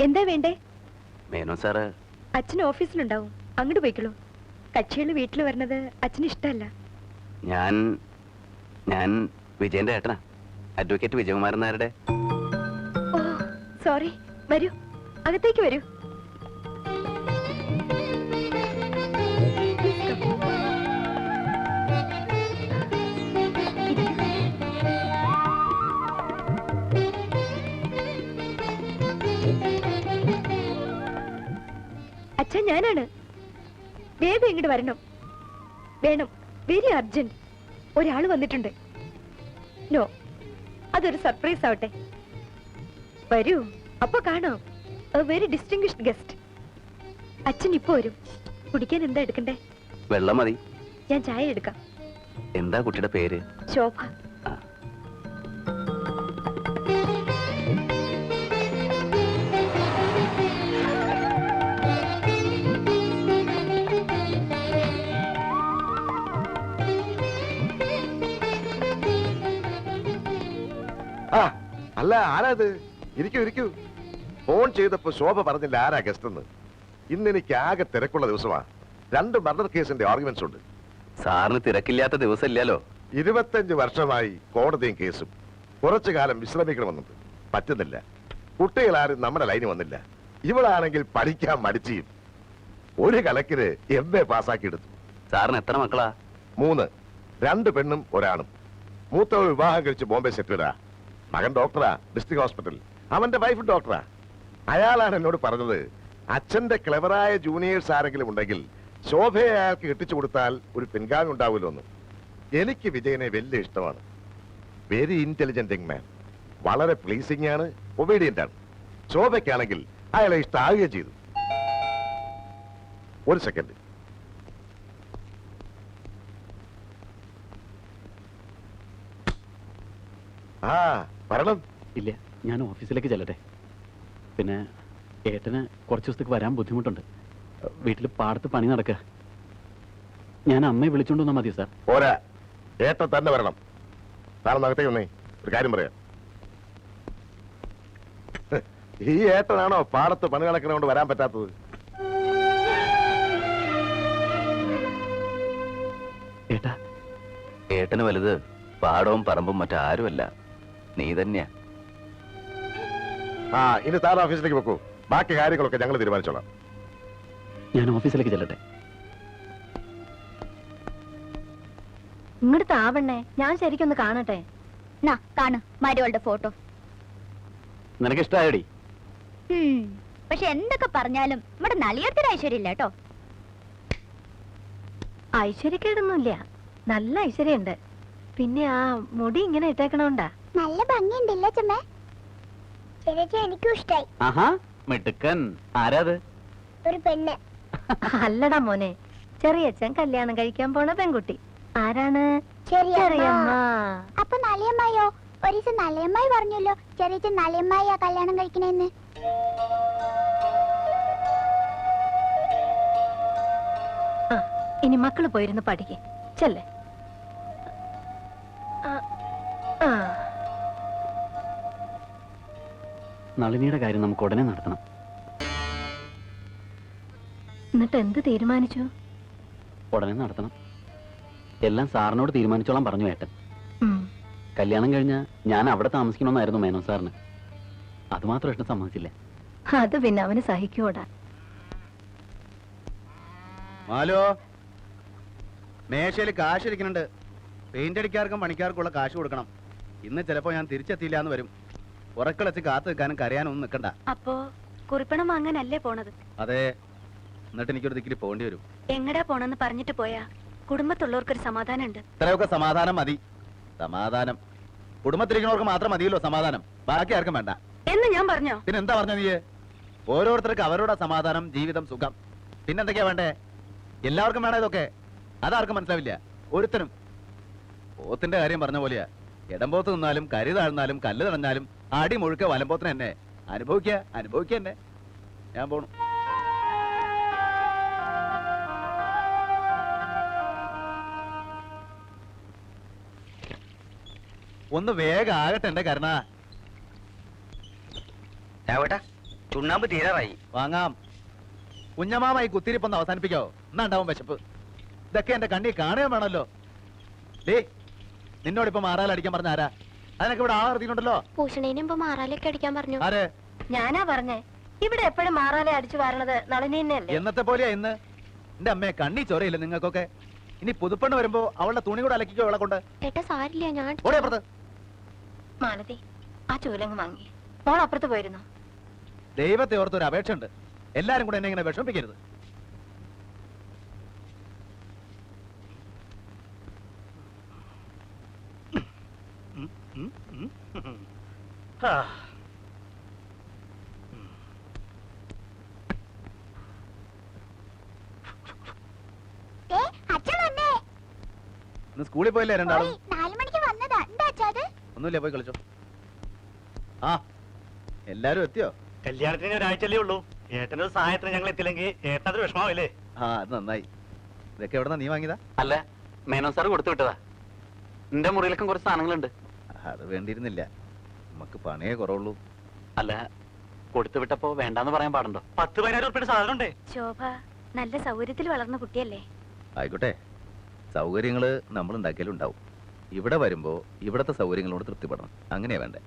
എന്താ വേണ്ടേ? മേനോ സാറ്. അച്ഛൻ ഓഫീസിലുണ്ടാവും. അങ്ങോട്ട് പോയിക്കോളൂ. കക്ഷികൾ വീട്ടിൽ വരുന്നത് അച്ഛന് ഇഷ്ടമല്ല ഞാൻ ഞാൻ വിജയന്റെ ഏട്ടനാ. അഡ്വക്കേറ്റ് വിജയകുമാരൻ നായരുടെ. Oh sorry. വരൂ. അകത്തേക്ക് വരൂ. അച്ഛാ ഞാനാണ്. വേഗം ഇങ്ങോട്ട് വരണം. വേണം വെരി അർജന്റ്. ഒരാൾ വന്നിട്ടുണ്ട്. നോ അതൊരു സർപ്രൈസ് ആവട്ടെ. വരൂ അപ്പൊ കാണാം. Very distinguished guest. അച്ഛൻ ഇപ്പൊ വരും. കുടിക്കാൻ എന്താ എടുക്കണ്ടേ? വെള്ളം മതി. ഞാൻ ചായ എടുക്കാം. എന്താ കുട്ടിയുടെ പേര്? ശോഭ. അല്ല ആരാ ഇത് ഇരിക്കൂ ഇരിക്കൂ. ഫോൺ ചെയ്തപ്പോ ശോഭ പറഞ്ഞില്ല ആരാ ഗസ്റ്റ് എന്ന്. ഇന്ന് എനിക്ക് ആകെ തിരക്കുള്ള ദിവസമാ. രണ്ട് മർഡർ കേസിന്റെ ആർഗ്യുമെന്റ്സ് ഉണ്ട്. സാറിന് തിരക്കില്ലാത്ത ദിവസം ഇല്ലല്ലോ ഇരുപത്തഞ്ച് വർഷമായി കോടതിയും കേസും. കുറച്ചു കാലം വിശ്രമിക്കണമെന്നുണ്ട് പറ്റുന്നില്ല. കുട്ടികളാരും നമ്മുടെ ലൈന് വന്നില്ല. ഇവളാണെങ്കിൽ പഠിക്കാൻ മടിച്ചിയും. ഒരു കലക്കിന് എം എ പാസ്സാക്കി എടുത്തു. സാറിന് എത്ര മക്കളാ? മൂന്ന്. രണ്ട് പെണ്ണും ഒരാണും. മൂത്തവൾ വിവാഹം കഴിച്ച് ബോംബെ സെറ്റിലാ മകൻ ഡോക്ടറാ ഡിസ്ട്രിക്ട് ഹോസ്പിറ്റൽ. അവന്റെ വൈഫ് ഡോക്ടറാ. അയാളാണ് എന്നോട് പറഞ്ഞത് അച്ഛന്റെ ക്ലെവറായ ജൂനിയേഴ്സ് ആരെങ്കിലും ഉണ്ടെങ്കിൽ ശോഭയെ അയാൾക്ക് കെട്ടിച്ചു കൊടുത്താൽ ഒരു പിൻഗാമി ഉണ്ടാവുമല്ലോ എന്ന്. എനിക്ക് വിജയനെ വലിയ ഇഷ്ടമാണ്. വെരി ഇന്റലിജന്റ് മാൻ വളരെ പ്ലീസിംഗ് ആണ് ഒബീഡിയന്റ് ആണ്. ശോഭയ്ക്കാണെങ്കിൽ അയാളെ ഇഷ്ടമാവുകയും ചെയ്തു. ഒരു സെക്കൻഡ് ആ പറയണം. ഇല്ല ഞാൻ ഓഫീസിലേക്ക് ചെല്ലട്ടെ. പിന്നെ ഏട്ടന് കുറച്ച് ദിവസത്തേക്ക് വരാൻ ബുദ്ധിമുട്ടുണ്ട്. വീട്ടിൽ പാടത്ത് പണി നടക്കുക. ഞാൻ അമ്മയെ വിളിച്ചോണ്ട് വന്നാൽ മതി സാർ. പോരാ. ഏട്ട തന്നെ വരണം. സാറൊന്ന് അകത്തേക്ക് വന്നേ ഒരു കാര്യം പറയാം. ഈ ഏട്ടനാണോ പാടത്ത് പണി നടക്കുന്നതുകൊണ്ട് വരാൻ പറ്റാത്തത്? ഏട്ടാ. ഏട്ടന് വലുത് പാടവും പറമ്പും മറ്റാരുമല്ല. നീ തന്നെയാ. ആ ഇനി സാർ ഓഫീസിലേക്ക് വെക്കൂ ബാക്കി കാര്യങ്ങളൊക്കെ ഞങ്ങൾ തീരുമാനിച്ചോളാം. ഞാൻ ഓഫീസിലേക്ക് ചെല്ലട്ടെ. ഇങ്ങോട്ട് താവണ്ണേ ഞാൻ ശരിക്കും ഒന്ന് കാണട്ടെ. നാ കാണു മരുവളുടെ ഫോട്ടോ. നിനക്ക് ഇഷ്ടായടി പക്ഷെ എന്തൊക്കെ പറഞ്ഞാലും നമ്മുടെ നളിയത്തിന് ഐശ്വര്യം ഇല്ല കേട്ടോ. ഐശ്വര്യക്കേടൊന്നുമില്ല. നല്ല ഐശ്വര്യമുണ്ട് പിന്നെ ആ മുടി ഇങ്ങനെ ഇട്ടേക്കണോണ്ടാ? നല്ല ഭംഗിയുണ്ടല്ലേ ചമ്മേ ചേച്ചി എനിക്കും ഇഷ്ടായി. ആഹാ മിടുക്കൻ. ആരാത് ഒരു പെണ്ണ്. അല്ലടാ മോനെ ചെറിയച്ഛൻ കല്യാണം കഴിക്കാൻ പോണ പെൺകുട്ടി. ആരാണ്? ചെറിയമ്മ. അപ്പൊ നളിയമ്മായോ? ഒരു ദിവസം നളിയമ്മായി പറഞ്ഞല്ലോ ചെറിയച്ഛൻ നളിയമ്മായിയാ കല്യാണം കഴിക്കണേന്ന്. ഇനി മക്കൾ പോയിരുന്ന് പഠിക്കേ. ചെല്ലേ. നളിനിയുടെ കാര്യം നമുക്ക് ഉടനെ നടത്തണം. എന്നിട്ട് എന്ത് തീരുമാനിച്ചു? ഉടനെ നടത്തണം. എല്ലാം സാറിനോട് തീരുമാനിച്ചോളാം പറഞ്ഞു ഏട്ടൻ. കല്യാണം കഴിഞ്ഞ ഞാൻ അവിടെ താമസിക്കണമെന്നായിരുന്നു മേനോ സാറിന്. അത് മാത്രം ഏട്ടൻ സമ്മതിച്ചില്ല? അത് പിന്നെ അവന് സഹിക്കൂടാ. മാലോ മേശയിൽ കാശ് ഇരിക്കുന്നുണ്ട്. പെയിന്റ് അടിക്കാർക്കും പണിക്കാർക്കുള്ള കാശ് കൊടുക്കണം. ഇന്ന് ചിലപ്പോ ഞാൻ തിരിച്ചെത്തിയില്ല എന്ന് വരും. ഉറക്കളച്ച് കാത്തു നിൽക്കാനും കരയാനൊന്നും നിൽക്കണ്ട. അപ്പോ കുറിപ്പണം വാങ്ങാനല്ലേ പോണത്? അതെ. എന്നിട്ട് എനിക്കൊരു ദിക്കിൽ പോകേണ്ടി വരും. എങ്ങടാ പോണെന്ന് പറഞ്ഞിട്ട് പോയാ? കുടുംബത്തുള്ളവർക്കൊരു സമാധാനം ഉണ്ട് ഇത്രയൊക്കെ സമാധാനം മതി. സമാധാനം. കുടുംബത്തിരിക്കുന്നവർക്ക് മാത്രം മതിയല്ലോ സമാധാനം. ബാക്കി ആർക്കും വേണ്ട. എന്ന് ഞാൻ പറഞ്ഞോ? പിന്നെ എന്താ പറഞ്ഞ നീ ഓരോരുത്തർക്ക് അവരുടെ സമാധാനം ജീവിതം സുഖം. പിന്നെന്തൊക്കെയാ വേണ്ടേ? എല്ലാവർക്കും വേണം ഇതൊക്കെ. അതാർക്കും മനസ്സിലാവില്ല. ഒരുത്തനും. ഓത്തിന്റെ കാര്യം പറഞ്ഞ പോലെയാ. ഇടംപോത്ത് നിന്നാലും കരി താഴ്ന്നാലും കല്ല് തടഞ്ഞാലും അടി മുഴുക്ക വലംപോത്തിന് തന്നെ. അനുഭവിക്കുക അനുഭവിക്കുക തന്നെ ഞാൻ പോണു. ഒന്ന് വേഗം ആകട്ടെ എന്റെ കരുണ. രാവേട്ടാ ചുണ്ണാമ്പ് തീരാറായി. വാങ്ങാം. കുഞ്ഞമാമായി കുത്തിരിപ്പൊന്ന് അവസാനിപ്പിക്കോ. എന്നാ ഉണ്ടാവും വിശപ്പ്. ഇതൊക്കെ എന്റെ കണ്ണി കാണുകയും വേണമല്ലോ. ഡേ നിന്നോടിപ്പോ മാറാലടിക്കാൻ പറഞ്ഞ ആരാ? അതിനൊക്കെ ഇവിടെ ഭൂഷണേനും ഇപ്പൊ മാറാലൊക്കെ അടിക്കാൻ പറഞ്ഞു. ആര്? ഞാനാ പറഞ്ഞേ. ഇവിടെ എപ്പോഴും മാറാലെ അടിച്ചു വരണത് നളിനി തന്നെയല്ലേ എന്നത്തെ പോലെയാ ഇന്ന്? എന്റെ അമ്മയെ കണ്ണി ചോരയില്ല നിങ്ങൾക്കൊക്കെ? ഇനി പുതുപ്പെണ്ണ് വരുമ്പോ അവളുടെ തുണി കൂടെ അലക്കിക്കോ അവളെ കൊണ്ട്. ഏട്ടാ സാരില്ല ഞാൻ ഓടെ അപ്പുറത്ത്. മാലതി ആ ചൂലങ്ങ് വാങ്ങി. മോൾ അപ്പുറത്ത് പോയിരുന്നു. ദൈവത്തെ ഓർത്തൊരു ഒരു അപേക്ഷ ഉണ്ട് എല്ലാരും കൂടെ എന്നെ ഇങ്ങനെ വിഷമിപ്പിക്കരുത് അച്ഛൻ വന്നേ ഇന്ന് സ്കൂളിൽ പോയില്ലേ രണ്ടാളും? ഒന്നുമില്ല പോയി കളിച്ചോ. ആ എല്ലാരും എത്തിയോ? കല്യാണത്തിന് ഒരാഴ്ചയല്ലേ ഉള്ളൂ. ഏട്ടനൊരു സഹായത്തിന് ഞങ്ങൾ എത്തില്ലെങ്കിൽ ഏട്ടനത് വിഷമാവില്ലേ ആ അത് നന്നായി. ഇതൊക്കെ എവിടെ നീ വാങ്ങിയതാ? അല്ല മേനോ സാർ കൊടുത്തു വിട്ടതാ. എന്റെ മുറിയിലൊക്കെ കുറച്ച് സാധനങ്ങളുണ്ട്. അത് വേണ്ടിയിരുന്നില്ല. നമുക്ക് പണിയേ കുറവുള്ളൂ. അല്ല കൊടുത്തു വിട്ടപ്പോ വേണ്ടാന്ന് പറയാൻ പാടുണ്ടോ? പത്ത് പതിനായിരം ഉറുപ്പിയുടെ സാധനം ഉണ്ടേ ശോഭ നല്ല സൗകര്യത്തിൽ വളർന്ന കുട്ടിയല്ലേ? ആയിക്കോട്ടെ. സൗകര്യങ്ങൾ നമ്മൾ ഉണ്ടാക്കിയാലുണ്ടാവും ഇവിടെ വരുമ്പോ ഇവിടത്തെ സൗകര്യങ്ങളോട് തൃപ്തിപ്പെടണം. അങ്ങനെയാ വേണ്ടേ.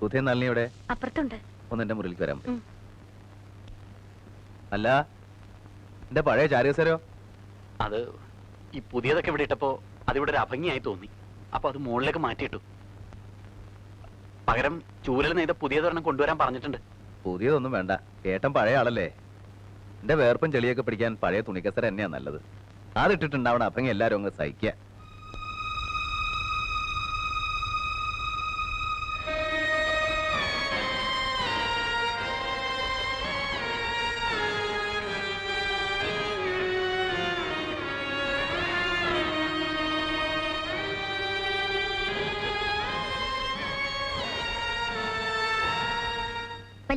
സുധേ ഇവിടെ അപ്പുറത്തുണ്ട്. ഒന്ന് എന്റെ മുറിയിലേക്ക് വരാൻ ഉം. അല്ല എന്റെ പഴയ ചാരികസരോ? അത് ഈ പുതിയതൊക്കെ ഇവിടെ ഇട്ടപ്പോ അതിവിടെ ഒരു അഭംഗിയായി തോന്നി. അപ്പൊ അത് മുകളിലേക്ക് മാറ്റിയിട്ടു. പകരം ചൂരൽ നെയ്ത പുതിയതൊരെണ്ണം കൊണ്ടുവരാൻ പറഞ്ഞിട്ടുണ്ട്. പുതിയതൊന്നും വേണ്ട. ഏട്ടൻ പഴയ ആളല്ലേ? എന്റെ വേർപ്പും ചെളിയൊക്കെ പിടിക്കാൻ പഴയ തുണിക്കസര തന്നെയാ നല്ലത്. അതിട്ടിട്ടുണ്ടാവണം അപ്പങ്ങി എല്ലാരും അങ്ങ് സഹിക്കുക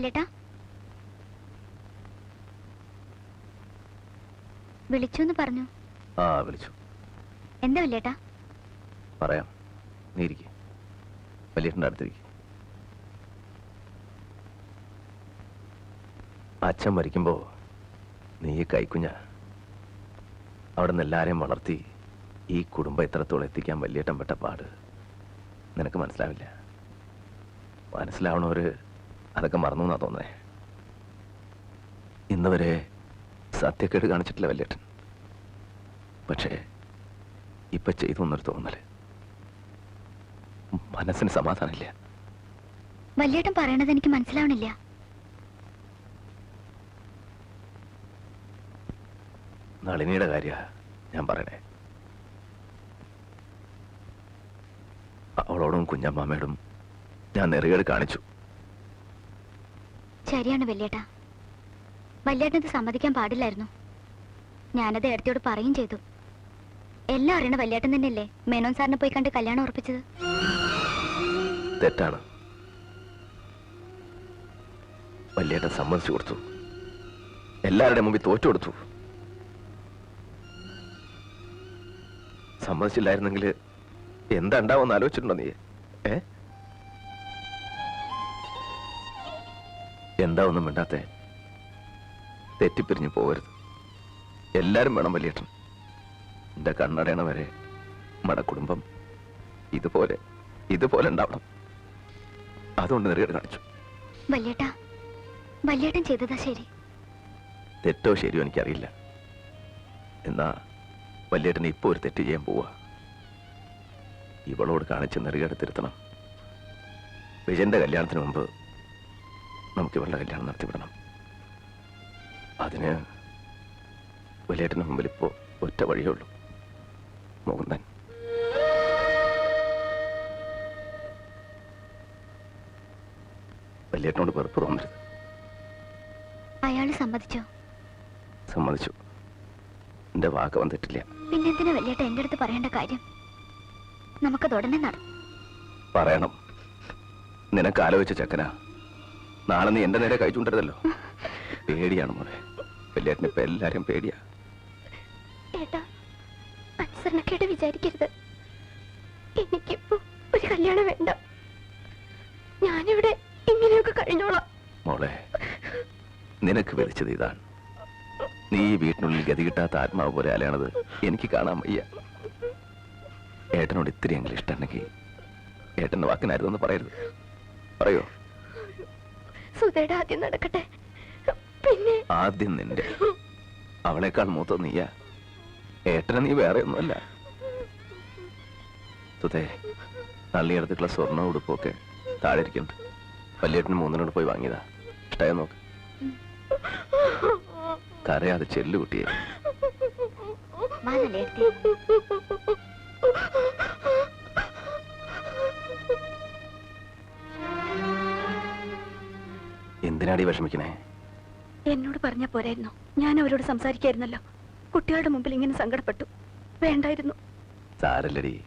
വല്യേട്ടാ വിളിച്ചു എന്ന് പറഞ്ഞു. ആ വിളിച്ചു. എന്താ വല്യേട്ടാ? പറയാം. നീ ഇരിക്കെ. വലിയേട്ടന്റെ അടുത്തിരിക്കെ. അച്ഛൻ മരിക്കുമ്പോ നീ കൈക്കുഞ്ഞ അവിടെ നിന്ന് എല്ലാവരെയും വളർത്തി ഈ കുടുംബം ഇത്രത്തോളം എത്തിക്കാൻ വലിയേട്ടൻ പെട്ട പാട് നിനക്ക് മനസ്സിലാവില്ല? മനസ്സിലാവണവര് അതൊക്കെ മറന്നു എന്നാ തോന്നേ ഇന്ന് വരെ സത്യക്കേട് കാണിച്ചിട്ടില്ല വല്യേട്ടൻ. പക്ഷേ ഇപ്പൊ ചെയ്തു എന്നൊരു തോന്നൽ. മനസ്സിന് സമാധാനമില്ല. വല്യേട്ടൻ പറയണത് എനിക്ക് മനസ്സിലാവണില്ല. നളിനിയുടെ കാര്യ ഞാൻ പറയണേ. അവളോടും കുഞ്ഞമ്മാമ്മയോടും ഞാൻ നെറുകേട് കാണിച്ചു. ശരിയാണ് വല്യേട്ടാ വല്യേട്ടനത് സമ്മതിക്കാൻ പാടില്ലായിരുന്നു. ഞാനത് ഏടത്തിയോട് പറയും ചെയ്തു. എല്ലാം അറിയണ വല്യേട്ടൻ തന്നെയല്ലേ മേനോൻ സാറിനെ പോയി കണ്ട് കല്യാണം ഉറപ്പിച്ചത്? തെറ്റാണ്. വല്യേട്ടൻ സമ്മതിച്ചു കൊടുത്തു. എല്ലാവരുടെ മുമ്പിൽ തോറ്റു കൊടുത്തു. സമ്മതിച്ചില്ലായിരുന്നെങ്കിൽ എന്താ ഉണ്ടാവുമെന്ന് ആലോചിച്ചിട്ടുണ്ടോ നീ? ഏ? എന്താ ഒന്നും മിണ്ടാത്തെ? തെറ്റിപ്പിരിഞ്ഞു പോകരുത്. എല്ലാരും വേണം വലിയേട്ടൻ. എന്റെ കണ്ണടയണ വരെ മടക്കുടുംബം കുടുംബം ഇതുപോലെ ഇതുപോലെ ഉണ്ടാവണം. അതുകൊണ്ട് നെറുകേട് കാണിച്ചു. വല്യേട്ടാ വല്യേട്ടൻ ചെയ്തതാ ശരി. തെറ്റോ ശരിയോ എനിക്കറിയില്ല. എന്നാ വല്യേട്ടന് ഇപ്പൊ ഒരു തെറ്റ് ചെയ്യാൻ പോവാ. ഇവളോട് കാണിച്ച് നെറുകേട് തിരുത്തണം. വിജയന്റെ കല്യാണത്തിന് മുമ്പ് നമുക്ക് ഇവളുടെ കല്യാണം നടത്തിവിടണം. അതിന് വലിയേട്ടന് മുമ്പിൽ ഇപ്പോൾ ഒറ്റ വഴിയേ ഉള്ളൂ. മുകുന്ദൻ. വലിയേട്ടനോട് വെറുപ്പ് തോന്നരുത്. അയാൾ സമ്മതിച്ചോ? സമ്മതിച്ചു. എന്റെ വാക്ക് വന്നിട്ടില്ല. പിന്നെന്തിനാ വലിയേട്ട എന്റെ അടുത്ത് പറയേണ്ട കാര്യം? നമുക്കത് ഉടനെ നടക്കും പറയണം. നിനക്ക് ആലോചിച്ച ചക്കന. നാളെ നീ എന്റെ നേരെ കൈ ചൂണ്ടരുതല്ലോ പേടിയാണ് മോനെ. വലിയേട്ടന് ഇപ്പൊ എല്ലാരും പേടിയാ. ഏട്ടാ അനുസരണക്കേട് വിചാരിക്കരുത്. എനിക്കിപ്പോ ഒരു കല്യാണം വേണ്ട. ഞാനിവിടെ ഇങ്ങനെയൊക്കെ കഴിഞ്ഞോളാം. മോളെ നിനക്ക് വിളിച്ചത് ഇതാണ്. നീ ഈ വീട്ടിനുള്ളിൽ ഗതി കിട്ടാത്ത ആത്മാവ് പോലെ അലയണത് എനിക്ക് കാണാൻ വയ്യ. ഏട്ടനോട് ഇത്തിരിയെങ്കിലും ഇഷ്ടമുണ്ടെങ്കിൽ ഏട്ടന്റെ വാക്കിനായിരുന്നു പറയരുത്. പറയോ? സുധയുടെ ആദ്യം നടക്കട്ടെ. പിന്നെ ആദ്യം നിന്റെ. അവളെക്കാൾ മൂത്ത നീയാ. ഏട്ടന നീ വേറെ ഒന്നുമല്ല സുധേ നള്ളിയെടുത്തിട്ടുള്ള സ്വർണ ഉടുപ്പൊക്കെ താഴെ ഇരിക്കുന്നുണ്ട് വല്യേട്ടന് മൂന്നിനോട് പോയി വാങ്ങിയതാ. ഇഷ്ടമായ നോക്ക്. കരയാതെ ചെല്ലു കുട്ടിയെ. നല്ലയിടത്തെ വിഷമിക്കണേ? എന്നോട് പറഞ്ഞ പോരായിരുന്നു. ഞാൻ അവരോട് സംസാരിക്കായിരുന്നല്ലോ. കുട്ടികളുടെ മുമ്പിൽ ഇങ്ങനെ സങ്കടപ്പെട്ടു. വേണ്ടായിരുന്നു. സാരല്ലടി.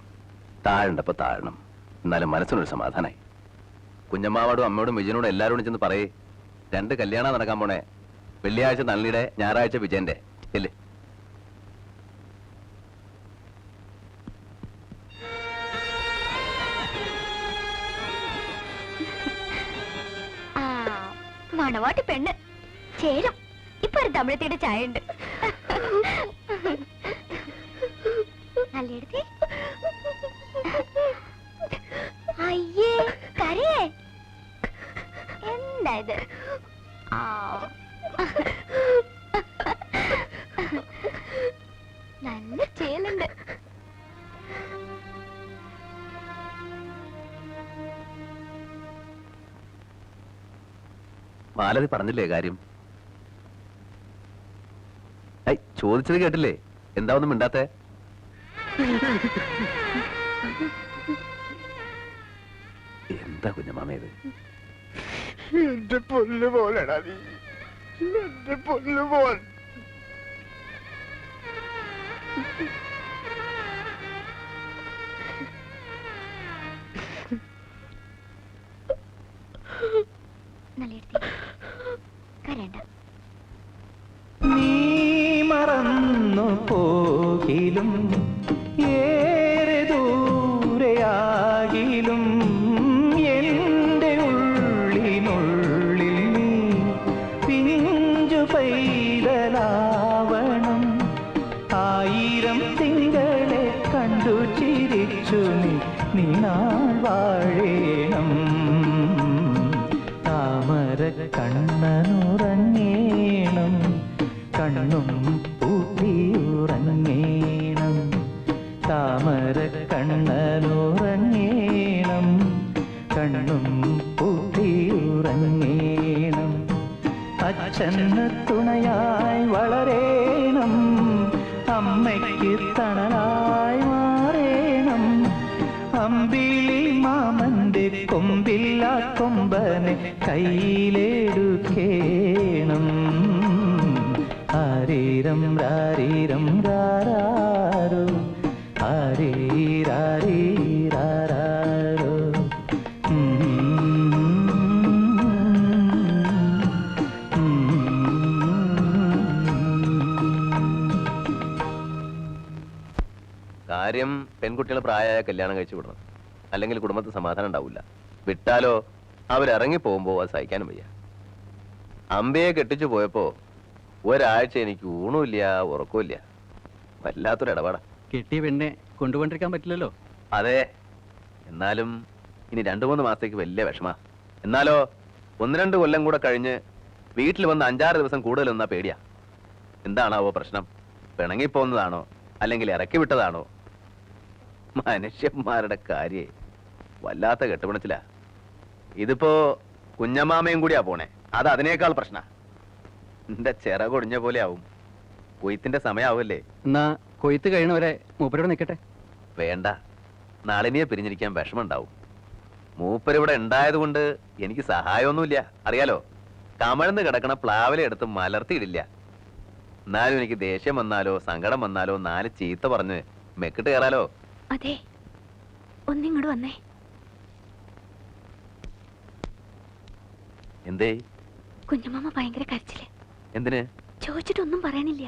താഴണ്ടപ്പോ താഴണം. എന്നാലും മനസ്സിനൊരു സമാധാനായി. കുഞ്ഞമ്മാവോടും അമ്മയോടും വിജയനോടും എല്ലാവരോടും ചെന്ന് പറയേ. രണ്ട് കല്യാണം നടക്കാൻ പോണേ. വെള്ളിയാഴ്ച നള്ളിയുടെ ഞായറാഴ്ച വിജയന്റെ. ഇല്ലേ മണവാട്ടി പെണ്ണ്. ചേരും. ഇപ്പൊ ഒരു തമിഴത്തിയുടെ ചായ ഉണ്ട് നല്ലെടുത്തി അയ്യേ കരയേ. എന്താ മാലതി പറഞ്ഞില്ലേ കാര്യം? ഐ ചോദിച്ചത് കേട്ടില്ലേ? എന്താ ഒന്നും മിണ്ടാത്തെ? എന്താ കുഞ്ഞമാമേത് എന്റെ പൊന്നു പോലെടാ നീ. എന്റെ പൊന്നു പോൽ നല്ലയിടത്തെ കരണ്ട നീ മറന്നു പോകിലും ഏറെ ദൂരെയാകിലും എന്റെ ഉള്ളിനുള്ളിൽ നീ പിഞ്ചു പൈതലാവണം. ആയിരം തിങ്കളെ കണ്ടു ചിരിച്ചു നീ നീണാൾ വാഴേണം. താമര കണ്ണനുറങ്ങേണം മാമന്റെ കൊമ്പില്ല കൊമ്പനെ കയ്യിലെടുക്കേണം. ആരീരം രാരീരം രാരാരോ. ആരീരാരീരാരോ കാര്യം പെൺകുട്ടികൾ പ്രായമായ കല്യാണം കഴിച്ചു വിടണം. അല്ലെങ്കിൽ കുടുംബത്തിൽ സമാധാനം ഉണ്ടാവില്ല വിട്ടാലോ അവരിറങ്ങി പോകുമ്പോ അത് സഹിക്കാനും വയ്യ. അമ്പയെ കെട്ടിച്ചു പോയപ്പോ ഒരാഴ്ച എനിക്ക് ഊണുമില്ല ഉറക്കമില്ല വല്ലാത്തൊരു ഇടപാടാ. കെട്ടിയ പെണ്ണെ കൊണ്ടുകൊണ്ടിരിക്കാൻ പറ്റില്ലല്ലോ. അതെ. എന്നാലും ഇനി രണ്ടു മൂന്ന് മാസത്തേക്ക് വലിയ വിഷമ. എന്നാലോ ഒന്ന് രണ്ട് കൊല്ലം കൂടെ കഴിഞ്ഞ് വീട്ടിൽ വന്ന് അഞ്ചാറ് ദിവസം കൂടുതൽ നിന്നാ പേടിയാ. എന്താണാവോ പ്രശ്നം? പിണങ്ങിപ്പോന്നതാണോ അല്ലെങ്കിൽ ഇറക്കി വിട്ടതാണോ മനുഷ്യന്മാരുടെ കാര്യേ. വല്ലാത്ത കെട്ടുപിണച്ചില്ല ഇതിപ്പോ കുഞ്ഞമ്മാമയും കൂടിയാ പോണേ. അത് അതിനേക്കാൾ പ്രശ്ന. എന്റെ ചിറകൊടിഞ്ഞ പോലെ ആവും. കൊയ്ത്തിന്റെ സമയാവല്ലേ? എന്നാ കൊയ്ത്ത് കഴിയണവരെ മൂപ്പരോട് നിൽക്കട്ടെ വേണ്ട. നളിനിയെ പിരിഞ്ഞിരിക്കാൻ വിഷമമുണ്ടാവും. മൂപ്പരിവിടെ ഉണ്ടായത് കൊണ്ട് എനിക്ക് സഹായമൊന്നുമില്ല. അറിയാലോ കമഴ്ന്ന് കിടക്കണ പ്ലാവിലെ എടുത്ത് മലർത്തിയിടില്ല. എന്നാലും എനിക്ക് ദേഷ്യം വന്നാലോ സങ്കടം വന്നാലോ നാല് ചീത്ത പറഞ്ഞ് മെക്കിട്ട് കയറാലോ. അതെ ഒന്നിങ്ങോട്ട് വന്നേ. എന്തേ? കുഞ്ഞുമാമ ഭയങ്കര കരച്ചിൽ. എന്തിന്? ചോദിച്ചിട്ടൊന്നും പറയണില്ല.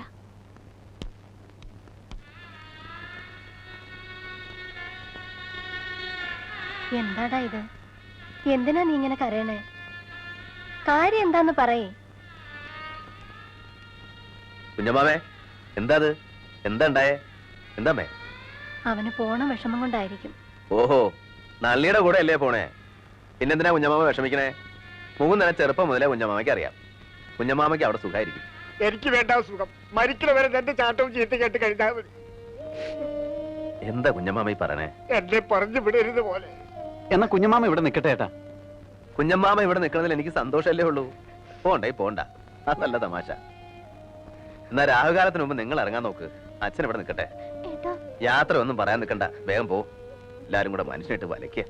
എന്താടാ ഇത്? എന്തിനാ നീ ഇങ്ങനെ കരയണേ? കാര്യം എന്താന്ന് പറയേ. കുഞ്ഞമ്മാമേ എന്താ എന്താ ഉണ്ടായേ? എന്താമ്മേ? അവന് പോണ വിഷമം കൊണ്ടായിരിക്കും. ഓഹോ നള്ളിയുടെ കൂടെ അല്ലേ പോണേ? പിന്നെന്തിനാ കുഞ്ഞമ്മാമ വിഷമിക്കണേ? മുകുന്ദനെ ചെറുപ്പം മുതലേ കുഞ്ഞമ്മാമയ്ക്ക് അറിയാം. കുഞ്ഞമാമയ്ക്ക് അവിടെ സുഖമായിരിക്കും. എനിക്ക് വേണ്ട സുഖം. മരിക്കണ വരെ എന്റെ ചാട്ടവും ചീത്ത കേട്ട് കഴിഞ്ഞാൽ മതി. എന്താ കുഞ്ഞമ്മാമ ഈ പറയണേ? എന്നെ പറഞ്ഞു വിടരുത് പോലെ എന്നാ കുഞ്ഞമാമ ഇവിടെ നിൽക്കട്ടെ ഏട്ടാ. കുഞ്ഞമ്മാമ ഇവിടെ നിൽക്കണതിൽ എനിക്ക് സന്തോഷമല്ലേ ഉള്ളൂ? പോണ്ടേ പോണ്ട. ആ നല്ല തമാശ. എന്നാ രാഹുകാലത്തിന് മുമ്പ് നിങ്ങൾ ഇറങ്ങാൻ നോക്ക്. അച്ഛൻ ഇവിടെ നിൽക്കട്ടെ. യാത്ര ഒന്നും പറയാൻ നിൽക്കണ്ട. വേഗം പോ. എല്ലാരും കൂടെ മനുഷ്യനായിട്ട് വലയ്ക്കുക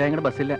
ആയ ബസ്സില്ല